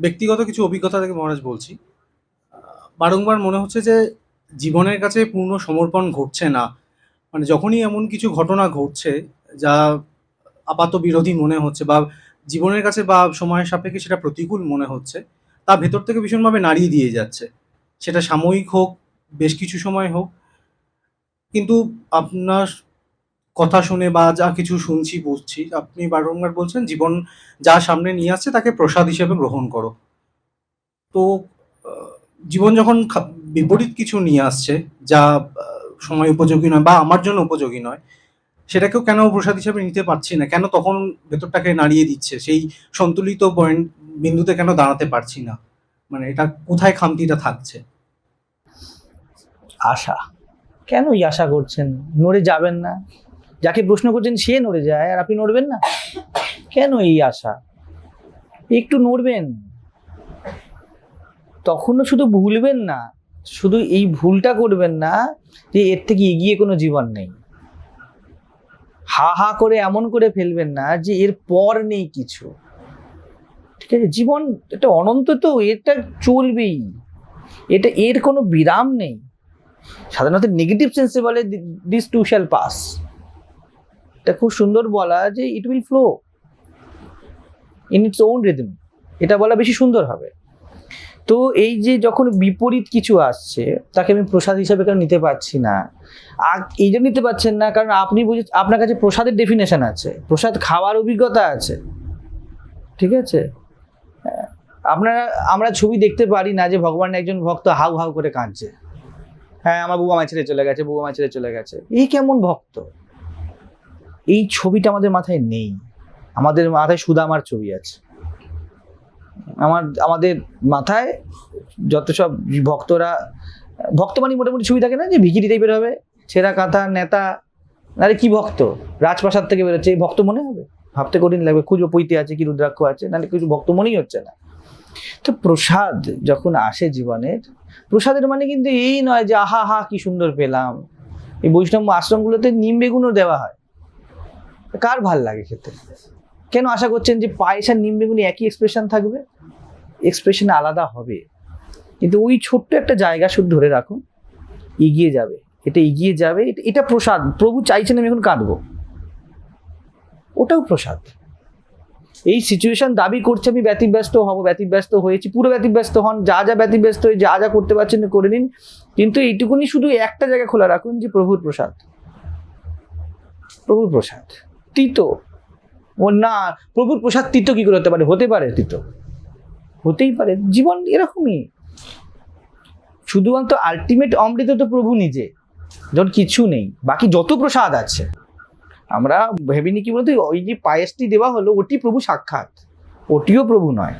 ব্যক্তিগত কিছু অভিজ্ঞতা থেকে মহারাজ বলছি। বারংবার মনে হচ্ছে যে জীবনের কাছে পূর্ণ সমর্পণ ঘটছে না। মানে যখনই এমন কিছু ঘটনা ঘটছে যা আপাত বিরোধী মনে হচ্ছে বা জীবনের কাছে বা সময়ের সাপেক্ষে সেটা প্রতিকূল মনে হচ্ছে, তা ভেতর থেকে ভীষণভাবে নাড়িয়ে দিয়ে যাচ্ছে। সেটা সাময়িক হোক, বেশ কিছু সময় হোক। কিন্তু আপনার কথা শুনে বা যা কিছু শুনছি, বুঝছি, আপনি বারংবার বলছেন জীবন যা সামনে নিয়ে আসছে তাকে প্রসাদ হিসেবে গ্রহণ করো। তো জীবন যখন বিপরীত কিছু নিয়ে আসছে, যা সময় উপযোগী নয় বা আমার জন্য উপযোগী নয়, সেটাকেও কেন প্রসাদ হিসেবে নিতে পারছি না? কেন তখন ভেতরটাকে নাড়িয়ে দিচ্ছে? সেই সন্তুলিত পয়েন্ট বিন্দুতে কেন দাঁড়াতে পারছি না? মানে এটা কোথায় খামতিটা থাকছে? আশা। কেন আশা করছেন? নড়ে যাবেন না। যাকে প্রশ্ন করছেন, সে নড়ে যায়, আর আপনি নড়বেন না? কেন এই আশা? একটু নড়বেন। তখনও শুধু ভুলবেন না, শুধু এই ভুলটা করবেন না, যে এর থেকে এগিয়ে কোনো জীবন নেই। হা হা করে এমন করে ফেলবেন না যে এর পর নেই কিছু। ঠিক আছে? জীবন এটা অনন্ত তো, এটা চলবেই। এটা এর কোনো বিরাম নেই। সাধারণত নেগেটিভ সেন্সে বলে দিস টু শ্যাল পাস এটা খুব সুন্দর বলা যে it will flow in its own rhythm এটা বলা বেশি সুন্দর হবে। তো এই যে যখন বিপরীত কিছু আসছে তাকে আমি প্রসাদ হিসাবে কেন নিতে পারছি না? এই জন্য নিতে পারছেন না কারণ আপনি বুঝে আপনার কাছে প্রসাদের ডেফিনেশন আছে। প্রসাদ খাওয়ার অভিজ্ঞতা আছে। ঠিক আছে? হ্যাঁ, আপনারা আমরা ছবি দেখতে পারি না যে ভগবানের একজন ভক্ত হাউ হাউ করে কাঁদছে। হ্যাঁ আমার বউ আমায় ছেড়ে চলে গেছে বউ আমায় ছেড়ে চলে গেছে। এই কেমন ভক্ত? এই ছবিটা আমাদের মাথায় নেই। আমাদের মাথায় সুদামার ছবি আছে। আমার, আমাদের মাথায় যত সব ভক্তরা, ভক্ত মানে মোটামুটি ছবি থাকে না যে ভিকিরি টাইপের হবে, ছেঁড়া কাঁথা, নেতা, আরে কি ভক্ত? রাজপ্রাসাদ থেকে বেরোচ্ছে, এই ভক্ত মনে হবে? ভাবতে কঠিন লাগবে, খুঁজো পৈতে আছে কি, রুদ্রাক্ষ আছে, নাহলে কিছু ভক্ত মনেই হচ্ছে না। তো প্রসাদ যখন আসে জীবনের, প্রসাদের মানে কিন্তু এই নয় যে, আহা হা কি সুন্দর পেলাম। এই বৈষ্ণব আশ্রমগুলোতে নিম বেগুনও দেওয়া হয়। কার ভালো লাগে খেতে? কেন আশা করছেন যে পায়েস আর নিম বেগুনি একই এক্সপ্রেশন থাকবে? এক্সপ্রেশন আলাদা হবে। কিন্তু ওই ছোট্ট একটা জায়গা শুধু ধরে রাখুন, এগিয়ে যাবে। এটা এগিয়ে যাবে, এটা- প্রসাদ। প্রভু চাইছেন আমি এখন কাঁদবো। ওটাও প্রসাদ। এই সিচুয়েশন দাবি করছে আমি, ব্যতিব্যস্ত হব, ব্যতিব্যস্ত হয়েছি, পুরো ব্যতিব্যস্ত হন, যা যা ব্যতিব্যস্ত হয়ে যা যা করতে পারছেন করে নিন। কিন্তু এইটুকুনি শুধু একটা জায়গা খোলা রাখুন যে প্রভুর প্রসাদ। প্রভুর প্রসাদ। তিতো। ও না, প্রভুর প্রসাদ তিত কি করে হতে পারে? হতে পারে তিতো। হতেই পারে, জীবন এরকমই। শুধুমাত্র আলটিমেট অমৃত তো প্রভু নিজে যখন কিছু নেই, বাকি যত প্রসাদ আছে। আমরা ভেবিনি কি বলতো, ওই যে পায়েসটি দেওয়া হলো, ওটি প্রভু সাক্ষাৎ। ওটিও প্রভু নয়।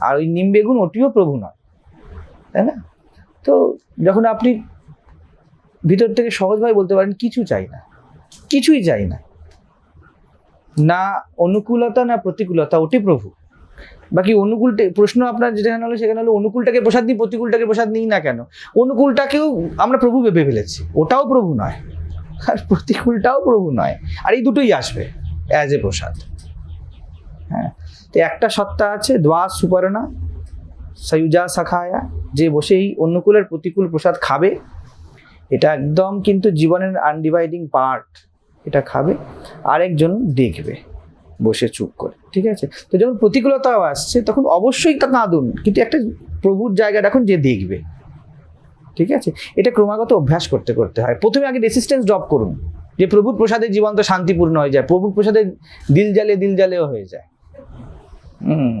আর ওই নিম বেগুন, ওটিও প্রভু নয়। তাই না? তো যখন আপনি ভিতর থেকে সহজভাবে বলতে পারেন, কিছু চাই না। কিছুই চাই না। না অনুকূলতা, না প্রতিকূলতা ওটি প্রভু। বাকি অনুকূল প্রশ্ন আপনার যেখানে হলো সেখানে হলো, অনুকূলটাকে প্রসাদ দিই, প্রতিকূলটাকে প্রসাদ নিই না কেন? অনুকূলটাকেও আমরা প্রভু ভেবে ফেলেছি। ওটাও প্রভু নয়। আর প্রতিকূলটাও প্রভু নয়। আর এই দুটোই আসবে অ্যাজ এ প্রসাদ। হ্যাঁ। তো একটা সত্তা আছে দ্বা সুপর্ণা, সয়ুজা শাখায়া যে বসেই অনুকূলের প্রতিকূল প্রসাদ খাবে, এটা একদম কিন্তু জীবনের আনডিভাইডিং পার্ট এটা খাবে, আরেকজন দেখবে বসে চুপ করে, ঠিক আছে? তো যখন প্রতিকূলতাও আসছে, তখন অবশ্যই তা কাঁদুন কিন্তু একটা প্রভুর জায়গা রাখুন যে দেখবে, ঠিক আছে? এটা ক্রমাগত অভ্যাস করতে করতে হয়। প্রথমে আগে রেসিস্টেন্স ড্রপ করুন, যে প্রভুর প্রসাদে জীবন তো শান্তিপূর্ণ হয়ে যায়, প্রভুর প্রসাদে দিল জালে দিল জালেও হয়ে যায়। হুম,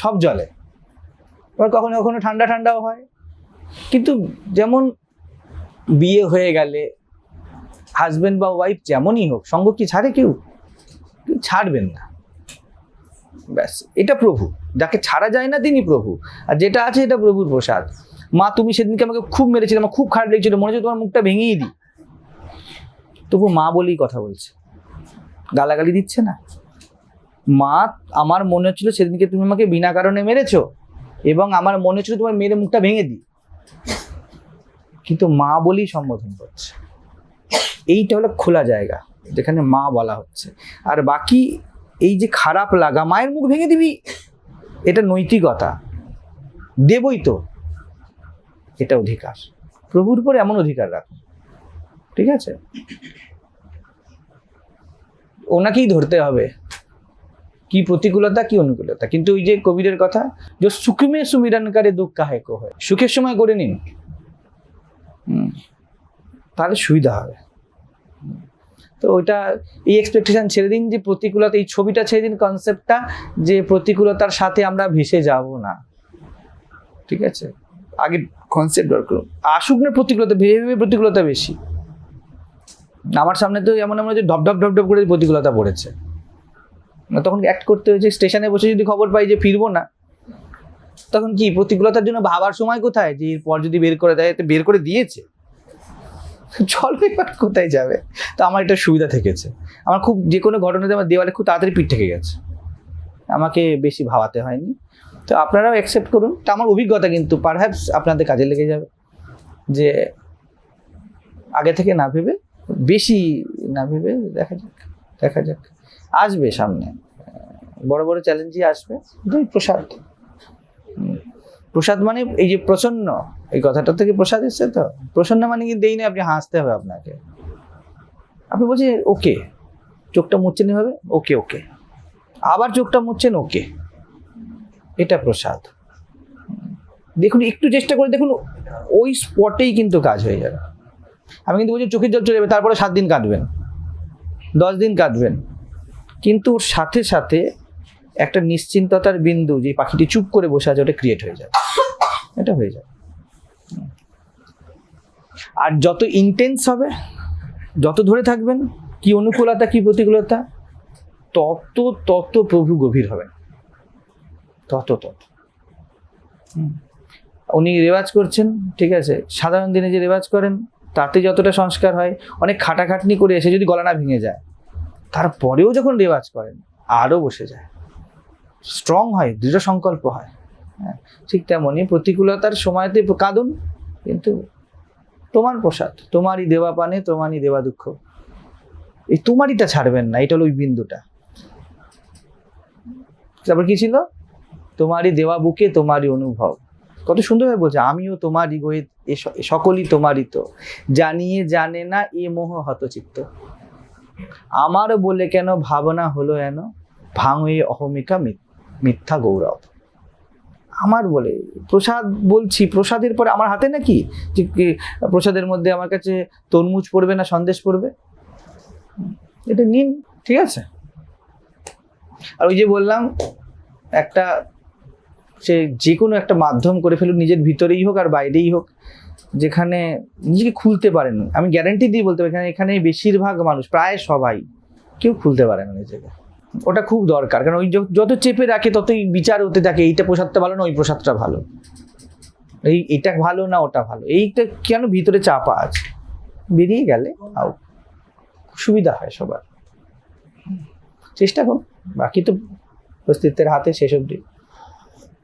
সব জলে আবার কখনো কখনো ঠান্ডা ঠান্ডাও হয়। কিন্তু যেমন বিয়ে হয়ে গেলে হাজবেন্ড বা ওয়াইফ যেমনই হোক, সঙ্গ কি ছাড়ে কেউ? কেউ ছাড়বেন না। ব্যাস, এটা প্রভু। যাকে ছাড়া যায় না, তিনি প্রভু। আর যেটা আছে, এটা প্রভুর প্রসাদ। মা, তুমি সেদিনকে আমাকে খুব মেরেছিলে, আমার খুব খারাপ লেগেছিল, মনে হচ্ছে তোমার মুখটা ভেঙেই দিই। তবু মা বলেই কথা বলছে। গালাগালি দিচ্ছে না। মা, আমার মনে হচ্ছিল সেদিনকে তুমি আমাকে বিনা কারণে মেরেছো, এবং আমার মনে হচ্ছিল তোমার মেরে মুখটা ভেঙে দিই। কিন্তু মা বলেই সম্বোধন করছে। এইটা হলো খোলা জায়গা, যেখানে মা বলা হচ্ছে। আর বাকি এই যে খারাপ লাগা, মায়ের মুখ ভেঙে দিবি? এটা নৈতিকতা। দেবই তো। এটা অধিকার। প্রভুর উপর এমন অধিকার রাখুন ঠিক আছে? ওনাকেই ধরতে হবে। কি প্রতিকূলতা, কি অনুকূলতা। কিন্তু ওই যে কবিরের কথা, যে সুখমে সুমিরানকারে দুঃখ কাহে। কো হয় সুখের সময় করে নিন। তাহলে সুবিধা হবে। তো ওইটা এই এক্সপেকটেশন ছেড়ে দিন যে প্রতিকূলতা, এই ছবিটা ছেড়ে দিন কনসেপ্টটা যে প্রতিকূলতার সাথে আমরা ভেসে যাব না। ঠিক আছে? আগে কনসেপ্ট দরকার। আসুক না প্রতিকূলতা, ভেবে ভেবে প্রতিকূলতা বেশি। আমার সামনে তো এমন এমন যে ধপ ধপ ধপ ধপ করে প্রতিকূলতা পড়েছে। তখন অ্যাক্ট করতে হয়েছে স্টেশনে বসে যদি খবর পাই যে ফিরবো না, তখন কি, প্রতিকূলতার জন্য ভাবার সময় কোথায়? যে এরপর যদি বের করে দেয় বের করে দিয়েছে। চলো এবার কোথায় যাবে? তো আমার এটা সুবিধা থেকেছে। আমার খুব যে কোনো ঘটনাতে আমার দেওয়ালে খুব তাড়াতাড়ি পিঠ থেকে গেছে। আমাকে বেশি ভাবাতে হয়নি। তো আপনারাও অ্যাকসেপ্ট করুন। তা আমার অভিজ্ঞতা কিন্তু পারহ্যাপস আপনাদের কাজে লেগে যাবে। যে আগে থেকে না ভেবে, বেশি না ভেবে দেখা যাক দেখা যাক। আসবে সামনে। বড় বড় চ্যালেঞ্জই আসবে। দুই প্রসাদ। প্রসাদ মানে এই যে প্রসন্ন, এই কথাটা থেকে প্রসাদ এসছে তো? প্রসন্ন মানে কি দেই না আপনি হাসতে হবে আপনাকে। আপনি বলছেন, ওকে। চোখটা মুচ্ছেন এভাবে? ওকে ওকে। আবার চোখটা মুচ্ছেন, ওকে। এটা প্রসাদ। দেখুন, একটু চেষ্টা করে দেখুন, ওই স্পটেই কিন্তু কাজ হয়ে যাবে। আমি কিন্তু বলছি, চোখের জল চলে যাবে, তারপরে সাত দিন কাটবেন। দশ দিন কাটবেন। কিন্তু ওর সাথে সাথে একটা নিশ্চিন্ততার বিন্দু যে পাখিটি চুপ করে বসে আছে, ওটা ক্রিয়েট হয়ে যাবে। এটা হয়ে হুম। আর যত ইন্টেন্স হবে, যত ধরে থাকবেন, কি অনুকূলতা, কি প্রতিকূলতা, তত তত প্রভু গভীর হবেন। তত তত। উনি রেওয়াজ করছেন, ঠিক আছে, সাধারণ দিনে যে রেওয়াজ করেন, তাতে যতটা সংস্কার হয়, অনেক খাটাখাটনি করে এসে যদি গলা না ভেঙে যায়, তারপরেও যখন রেওয়াজ করেন, আরও বসে যায়। স্ট্রং হয়, দৃঢ় সংকল্প হয়। হ্যাঁ ঠিক তেমনই প্রতিকূলতার সময়তে কাঁদুন, কিন্তু তোমার প্রসাদ, তোমারই দেওয়া পানে, তোমারই দেওয়া দুঃখ। এই তোমারইটা ছাড়বেন না, এটা হলো ওই বিন্দুটা। তারপর কি ছিল? তোমারই দেওয়া বুকে তোমারই অনুভব। কত সুন্দরভাবে বলছে, আমিও তোমারই গয়ে সকলই তোমারই তো। জানিয়ে জানে না এ মোহ হতচিত্ত। আমার বলে কেন ভাবনা হলো এন? ভাঙে অহমিকা মিথ- মিথ্যা গৌরব। আমার বলে, প্রসাদ বলছি, প্রসাদের পরে আমার হাতে নাকি? যে প্রসাদের মধ্যে আমার কাছে তরমুজ পড়বে না, সন্দেশ পড়বে? এটা নিন, ঠিক আছে? আর ওই যে বললাম, একটা, সে যে কোনো একটা মাধ্যম করে ফেলুন নিজের ভিতরেই হোক আর বাইরেই হোক, যেখানে নিজেকে খুলতে পারেন। আমি গ্যারান্টি দিয়ে বলতে পারি, এখানে এখানে বেশিরভাগ মানুষ, প্রায় সবাই কেউ খুলতে পারে না নিজেকে। ওটা খুব দরকার। কারণ ওই যত চেপে রাখে, ততই বিচার হতে থাকে, এইটা প্রসাদটা ভালো না, ওই প্রসাদটা ভালো। এই এটা ভালো না, ওটা ভালো। এইটা কেন ভিতরে চাপা আছে? বেরিয়ে গেলে সুবিধা হয় সবার। চেষ্টা করুন। বাকি তো অস্তিত্বের হাতে সেসব অবধি।